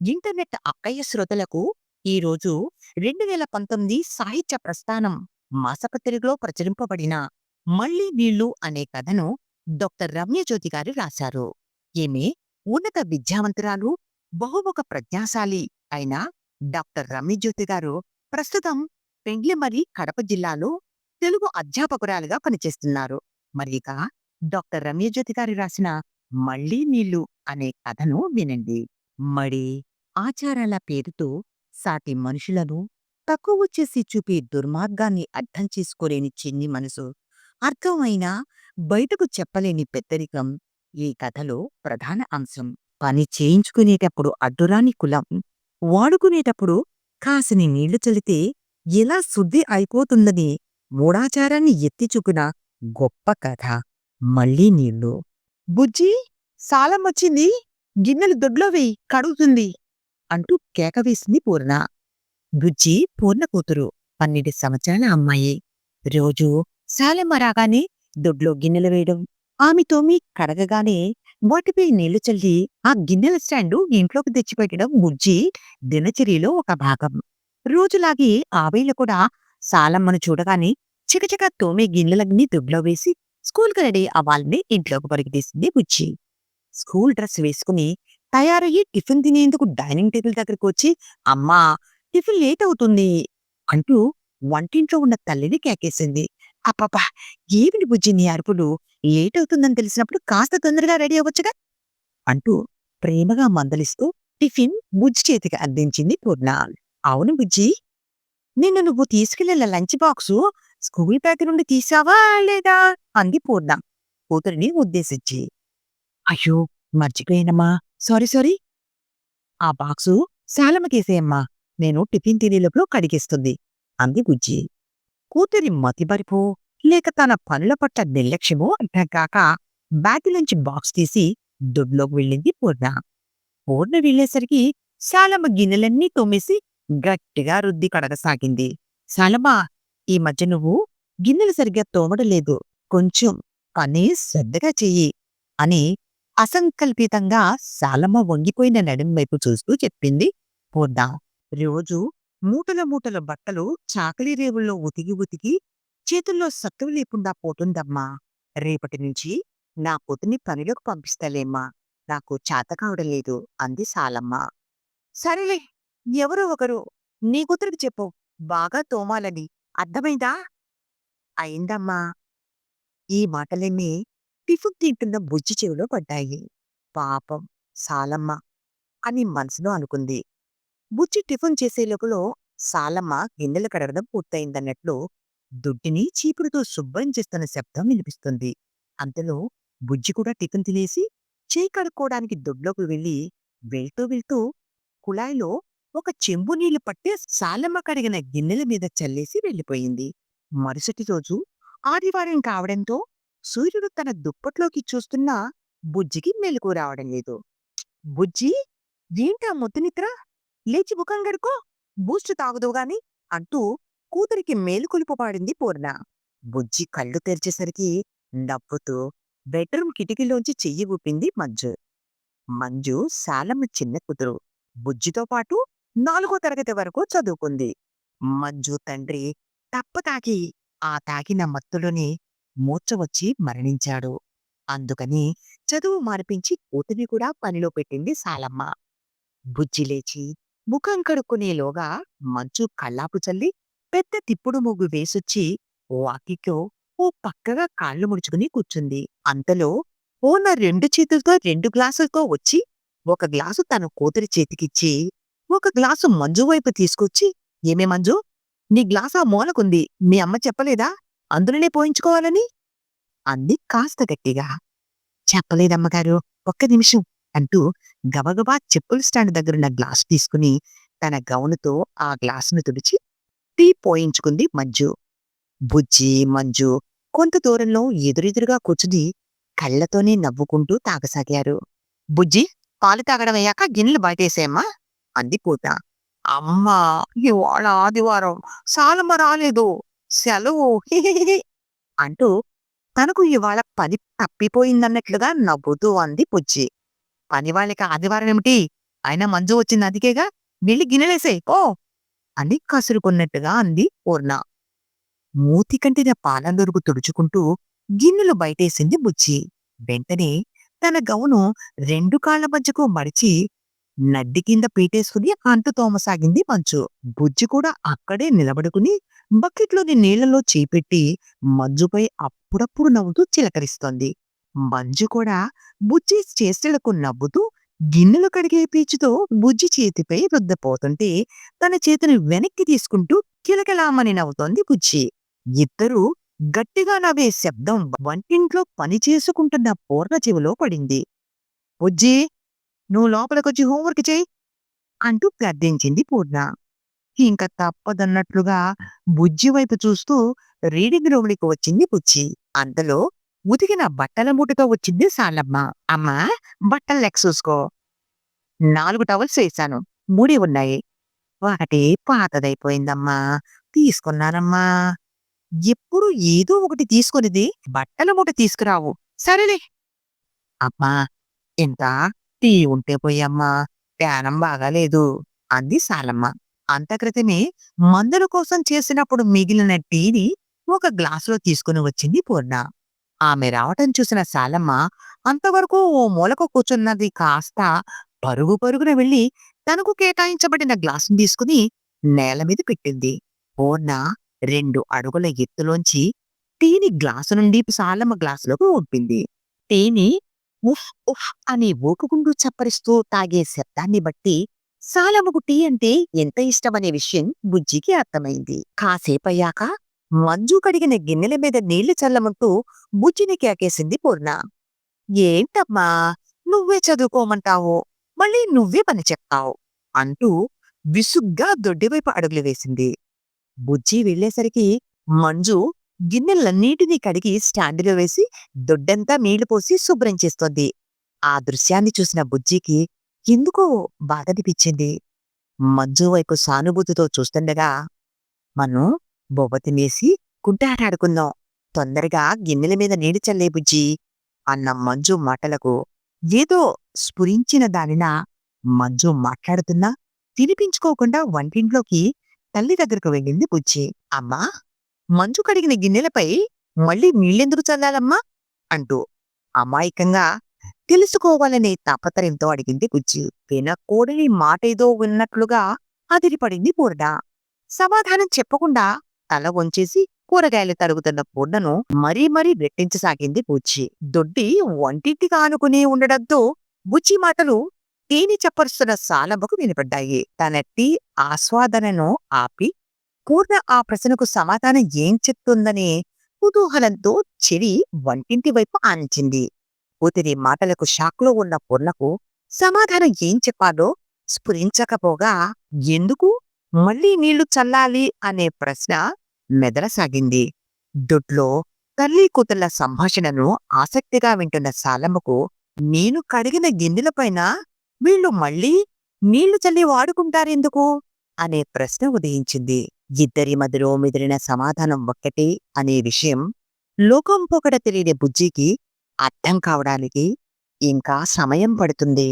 Internet అక్కయ్య శ్రోతలకు ఈరోజు రెండు వేల పంతొమ్మిది సాహిత్య ప్రస్థానం మాసపత్రికలో ప్రచురింపబడిన మళ్ళీ నీళ్ళు అనే కథను డాక్టర్ రమ్యజ్యోతి గారు రాశారు. ఈమె ఉన్నత విద్యావంతురాలు బహుముఖ ప్రజ్ఞాశాలి అయిన డాక్టర్ రమ్యజ్యోతి గారు ప్రస్తుతం పెండ్లిమరి కడప జిల్లాలో తెలుగు అధ్యాపకురాలుగా పనిచేస్తున్నారు. మరి ఇక డాక్టర్ రమ్యజ్యోతి గారు రాసిన మళ్ళీ నీళ్ళు అనే కథను వినండి. మడి ఆచారాల పేరుతో సాటి మనుషులను తక్కువ చేసి చూపే దుర్మార్గాన్ని అర్థం చేసుకోలేని చిన్ని మనసు అర్థమైనా బయటకు చెప్పలేని పెద్దరికం ఈ కథలో ప్రధాన అంశం. పని చేయించుకునేటప్పుడు అడ్డురాని కులం వాడుకునేటప్పుడు కాసిని నీళ్ళు చల్లితే ఎలా శుద్ధి అయిపోతుందని మూఢాచారాన్ని ఎత్తిచూపిన గొప్ప కథ. మళ్ళీ నీళ్ళు. బుజ్జి సాలమొచ్చింది. గిన్నెలు దొడ్లో వేయి కడుగుతుంది. అంటూ కేకవేసింది పూర్ణ. బుజ్జి పూర్ణ కూతురు పన్నెండు సంవత్సరాల అమ్మాయి. రోజూ సాలమ్మ రాగానే దొడ్లో గిన్నెలు వేయడం ఆమె తోమి కడగగానే వాటిపై నీళ్ళు చల్లి ఆ గిన్నెల స్టాండు ఇంట్లోకి తెచ్చిపెట్టడం బుజ్జి దినచర్యలో ఒక భాగం. రోజులాగే ఆవేళ కూడా సాలమ్మను చూడగానే చికచిక తోమే గిన్నెలన్నీ దొడ్లో వేసి స్కూల్కి రెడీ అవ్వాలని ఇంట్లోకి పరిగెత్తేసింది బుజ్జి. స్కూల్ డ్రెస్ వేసుకుని తయారయ్యి టిఫిన్ తినేందుకు డైనింగ్ టేబుల్ దగ్గరకు వచ్చి అమ్మా టిఫిన్ లేట్ అవుతుంది అంటూ వంటింట్లో ఉన్న తల్లిని కేకేసింది. అప్పపా ఏమిటి బుజ్జి నీ అరుపులు? లేట్ అవుతుందని తెలిసినప్పుడు కాస్త తొందరగా రెడీ అవ్వచ్చుగా అంటూ ప్రేమగా మందలిస్తూ టిఫిన్ బుజ్జి చేతికి అందించింది పూర్ణ. అవును బుజ్జి నిన్ను నువ్వు తీసుకెళ్ళిన లంచ్ బాక్సు స్కూల్ బ్యాగ్ నుండి తీసావా లేదా? అంది పూర్ణ. కూతురిని ఉద్దేశించి. అయ్యో! మర్చిపోయానమ్మా. Sorry sorry. ఆ బాక్సు శాలమకేసేయమ్మా నేను టిఫిన్ తినేలోపు కడిగిస్తుంది. అంది గుజ్జి కూతురి మతిబరిపో లేక తన పనుల పట్ల నిర్లక్ష్యమో అర్థం కాక బ్యాగ్లోంచి బాక్స్ తీసి దొడ్లోకి వెళ్ళింది పూర్ణ. పూర్ణ వెళ్ళేసరికి శాలమ్మ గిన్నెలన్నీ తోమేసి గట్టిగా రుద్ది కడగసాగింది. శాలమ్మ ఈ మధ్య నువ్వు గిన్నెలు సరిగ్గా తోమడలేదు కొంచెం పని శ్రద్ధగా చెయ్యి అని అసంకల్పితంగా సాలమ్మ వంగిపోయిన నడుం వైపు చూస్తూ చెప్పింది పోద్దా. రోజు మూటల మూటల బట్టలు చాకలి రేవుల్లో ఉతికి ఉతికి చేతుల్లో సత్తువు లేకుండా పోతుందమ్మా. రేపటి నుంచి నా పొద్దుని పనిలోకి పంపిస్తలేమ్మా. నాకు చేత కావడం లేదు అంది సాలమ్మ. సరేలే ఎవరో ఒకరు నీ కూతురికి చెప్పు. బాగా తోమాలని. అర్థమైందా? అయిందమ్మా. ఈ మాటలేమీ టిఫిన్ తింటున్న బుజ్జి చెవిలో పడ్డాయి. పాపం సాలమ్మ అని మనసులో అనుకుంది. బుజ్జి టిఫిన్ చేసే లోపల సాలమ్మ గిన్నెలు కడగడం పూర్తయిందన్నట్లు దుడ్డిని చీపురుతో శుభ్రం చేస్తున్న శబ్దం వినిపిస్తుంది. అంతలో బుజ్జి కూడా టిఫిన్ తినేసి చేయి కడుక్కోవడానికి దొడ్లోకి వెళ్ళి వెళ్తూ వెళ్తూ కుళాయిలో ఒక చెంబు నీళ్ళు పట్టి సాలమ్మ కడిగిన గిన్నెల మీద చల్లేసి వెళ్ళిపోయింది. మరుసటి రోజు ఆదివారం కావడంతో సూర్యుడు తన దుప్పట్లోకి చూస్తున్నా బుజ్జికి మెలకు రావడం లేదు. బుజ్జి ఏంటా ముద్దునిద్ర లేచి ముఖం గడుకో బూస్ట్ తాగుదు గాని అంటూ కూతురికి మేలుకొలుపు పాడింది పూర్ణ. బుజ్జి కళ్ళు తెరిచేసరికి నవ్వుతూ బెడ్రూమ్ కిటికీలోంచి చెయ్యి ఊపింది మంజు. మంజు శాలమ్మ చిన్న కూతురు. బుజ్జితో పాటు నాలుగో తరగతి వరకు చదువుకుంది. మంజు తండ్రి తప్ప తాకి ఆ తాకిన మత్తులోని మూర్ఛ వచ్చి మరణించాడు. అందుకని చదువు మార్పించి కూతుని కూడా పనిలో పెట్టింది సాలమ్మ. బుజ్జి లేచి ముఖం కడుక్కునేలోగా మంచు కళ్ళాపు చల్లి పెద్ద తిప్పుడు ముగ్గు వేసొచ్చి వాకిట్లో ఓ పక్కగా కాళ్ళు ముడుచుకుని కూర్చుంది. అంతలో ఓన రెండు చేతులతో రెండు గ్లాసులతో వచ్చి ఒక గ్లాసు తన కూతురి చేతికిచ్చి ఒక గ్లాసు మంజు వైపు తీసుకొచ్చి ఏమే మంజు నీ గ్లాసు ఆ మూలకుంది మీ అమ్మ చెప్పలేదా? అందులోనే పోయించుకోవాలని? అంది కాస్త గట్టిగా. చెప్పలేదమ్మగారు ఒక్క నిమిషం అంటూ గబగబా చెప్పుల స్టాండ్ దగ్గరున్న గ్లాసు తీసుకుని తన గౌనుతో ఆ గ్లాసును తుడిచి టీ పోయించుకుంది మంజు. బుజ్జి మంజు కొంత దూరంలో ఎదురెదురుగా కూర్చుని కళ్ళతోనే నవ్వుకుంటూ తాగసాగారు. బుజ్జి పాలు తాగడం అయ్యాక గిన్నెలు బయటేసేమ్మా అంది పూత. అమ్మా ఇవాళ ఆదివారం. సాలమ్మ రాలేదు. సెలవు. అంటూ తనకు ఇవాళ పని తప్పిపోయిందన్నట్లుగా నవ్వుతూ అంది బుజ్జి. పనివాళ్ళకి ఆదివారం ఏమిటి? అయినా మంజు వచ్చింది అందుకేగా? వెళ్ళి గిన్నెలేసే ఓ అని కసురుకున్నట్టుగా అంది పూర్ణ. మూతి కంటిన పాలనొరుగు తుడుచుకుంటూ గిన్నెలు బయటేసింది బుజ్జి. వెంటనే తన గౌను రెండు కాళ్ళ మధ్యకు మడిచి నడ్డి కింద పీటేసుకుని అంటు తోమసాగింది మంచు. బుజ్జి కూడా అక్కడే నిలబడుకుని బకెట్లోని నీళ్ళలో చేపెట్టి మంజుపై అప్పుడప్పుడు నవ్వుతూ చిలకరిస్తోంది. మంజు కూడా బుజ్జి చేష్టలకు నవ్వుతూ గిన్నెలు కడిగే పీచుతో బుజ్జి చేతిపై రుద్దపోతుంటే తన చేతిని వెనక్కి తీసుకుంటూ కిలకిలామని నవ్వుతోంది బుజ్జి. ఇద్దరూ గట్టిగా నవ్వే శబ్దం వంటింట్లో పని చేసుకుంటున్న పూర్ణ చెవిలో పడింది. బుజ్జి నువ్వు లోపలికొచ్చి హోంవర్క్ చేయి అంటూ గద్దించింది పూర్ణ. ఇంక తప్పదన్నట్లుగా బుజ్జి వైపు చూస్తూ రీడింగ్ రూమ్కి వచ్చింది బుజ్జి. అంతలో ఉతికిన బట్టల మూటతో వచ్చింది సాలమ్మ. అమ్మా బట్టలు లెక్క చూసుకో. నాలుగు టవల్స్ వేశాను. మూడే ఉన్నాయి. ఒకటి పాతదైపోయిందమ్మా. తీసుకున్నానమ్మా. ఎప్పుడు ఏదో ఒకటి తీసుకునేది బట్టల మూట తీసుకురావు. సరేలే. అమ్మా ఇంత టీ ఉంటే పోయమ్మా ప్యానం బాగాలేదు అంది సాలమ్మ. అంత క్రితమే మందుల కోసం చేసినప్పుడు మిగిలిన టీని ఒక గ్లాసులో తీసుకుని వచ్చింది పూర్ణ. ఆమె రావటం చూసిన సాలమ్మ అంతవరకు ఓ మూలకు కూర్చున్నది కాస్త పరుగు పరుగున వెళ్ళి తనకు కేటాయించబడిన గ్లాసును తీసుకుని నేల మీద పెట్టింది. పూర్ణ రెండు అడుగుల ఎత్తులోంచి టీని గ్లాసు నుండి సాలమ్మ గ్లాసులోకి ఊపింది టీని ఉఫ్ ఉఫ్ అని ఊకుకుంటూ చప్పరిస్తూ తాగే శబ్దాన్ని బట్టి సాలముకు టీ అంటే ఎంత ఇష్టమనే విషయం బుజ్జికి అర్థమైంది. కాసేపయ్యాక మంజు కడిగిన గిన్నెల మీద నీళ్ళు చల్లమంటూ బుజ్జిని కేకేసింది పూర్ణ. ఏంటమ్మా నువ్వే చదువుకోమంటావు మళ్ళీ నువ్వే పని చెప్తావు అంటూ విసుగ్గా దొడ్డివైపు అడుగులు వేసింది. బుజ్జి వెళ్ళేసరికి మంజు గిన్నెలన్నిటినీ కడిగి స్టాండులో వేసి దొడ్డంతా నీళ్ళు పోసి శుభ్రం చేస్తోంది. ఆ దృశ్యాన్ని చూసిన బుజ్జికి ఎందుకో బాధనిపించింది మంజు వైపు సానుభూతితో చూస్తుండగా మనం బొబ్బ తినేసి కుంటాటాడుకుందాం. తొందరగా గిన్నెల మీద నీడి చల్లే బుజ్జి అన్న మంజు మాటలకు ఏదో స్ఫురించిన దానిన మంజు మాట్లాడుతున్నా తినిపించుకోకుండా వంటింట్లోకి తల్లి దగ్గరకు వెళ్ళింది బుజ్జి. అమ్మా మంచు కడిగిన గిన్నెలపై మళ్ళీ నీళ్ళెందుకు చల్లాలమ్మా? అంటూ అమాయకంగా తెలుసుకోవాలనే తాపత్రయంతో అడిగింది బుజ్జి. వినకూడని మాటేదో విన్నట్లుగా అదిరిపడింది పూర్ణ సమాధానం చెప్పకుండా తల వంచేసి కూరగాయలు తరుగుతున్న పూర్ణను మరీ మరీ రెట్టించసాగింది బుజ్జి. దొడ్డి వంటింటికి ఆనుకుని ఉండడంతో బుజ్జి మాటలు తేని చప్పరుస్తున్న సాలమ్మకు వినపడ్డాయి. తన టీ ఆస్వాదనను ఆపి పూర్ణ ఆ ప్రశ్నకు సమాధానం ఏం చెప్తుందనే కుతూహలంతో చెవి వంటింటి వైపు ఆనించింది. కూతురి మాటలకు షాక్లో ఉన్న పూర్ణకు సమాధానం ఏం చెప్పాలో స్ఫురించకపోగా ఎందుకు? మళ్ళీ నీళ్ళు చల్లాలి అనే ప్రశ్న మెదలసాగింది. దొడ్లో తల్లి కూతుళ్ళ సంభాషణను ఆసక్తిగా వింటున్న సాలమ్మకు నేను కడిగిన గిన్నెలపైన వీళ్ళు మళ్ళీ నీళ్ళు చల్లి వాడుకుంటారెందుకు? అనే ప్రశ్న ఉదయించింది. ఇద్దరి మధ్యలో మెదిలిన సమాధానం ఒక్కటే అనే విషయం లోకం పొకడ తెలియని బుజ్జికి అర్థం కావడానికి ఇంకా సమయం పడుతుంది.